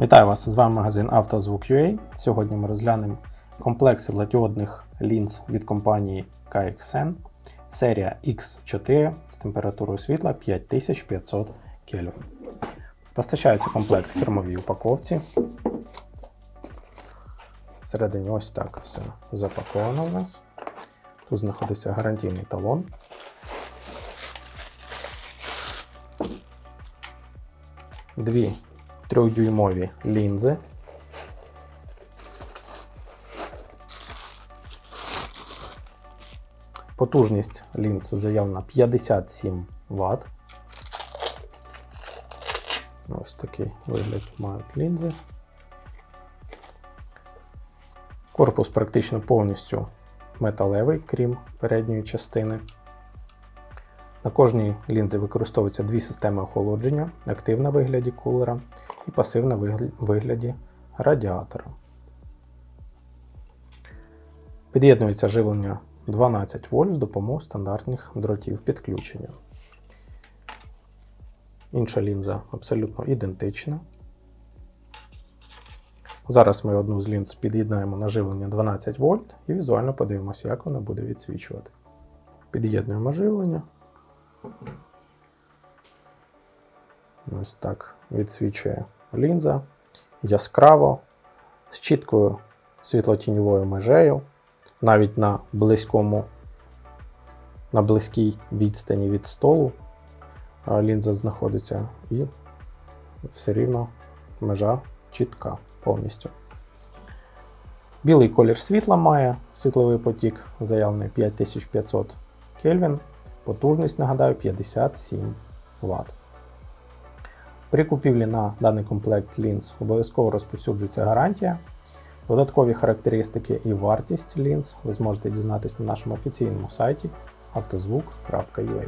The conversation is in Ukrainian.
Вітаю вас! З вами магазин «Автозвук.UA». Сьогодні ми розглянемо комплект світлодіодних лінз від компанії KXN серія X4 з температурою світла 5500 Кельвін. Постачається комплект в фірмовій упаковці. Всередині ось так все запаковано у нас. Тут знаходиться гарантійний талон. Дві трьохдюймові лінзи. Потужність лінз заявлена 57 Вт. Ось такий вигляд мають лінзи. Корпус практично повністю металевий, крім передньої частини. На кожній лінзі використовуються дві системи охолодження: активна в вигляді кулера і пасивна в вигляді радіатора. Під'єднується живлення 12 вольт з допомогою стандартних дротів підключення. Інша лінза абсолютно ідентична. Зараз ми одну з лінз під'єднаємо на живлення 12 вольт і візуально подивимося, як вона буде відсвічувати. Під'єднуємо живлення. Ось так відсвічує лінза. Яскраво, з чіткою світлотіньовою межею, навіть на близькому, на близькій відстані від столу лінза знаходиться і все рівно межа чітка повністю. Білий колір світла має світловий потік, заявлений 5500 Кельвін. Потужність, нагадаю, 57 Вт. При купівлі на даний комплект лінз обов'язково розповсюджується гарантія. Додаткові характеристики і вартість лінз ви зможете дізнатися на нашому офіційному сайті автозвук.ua.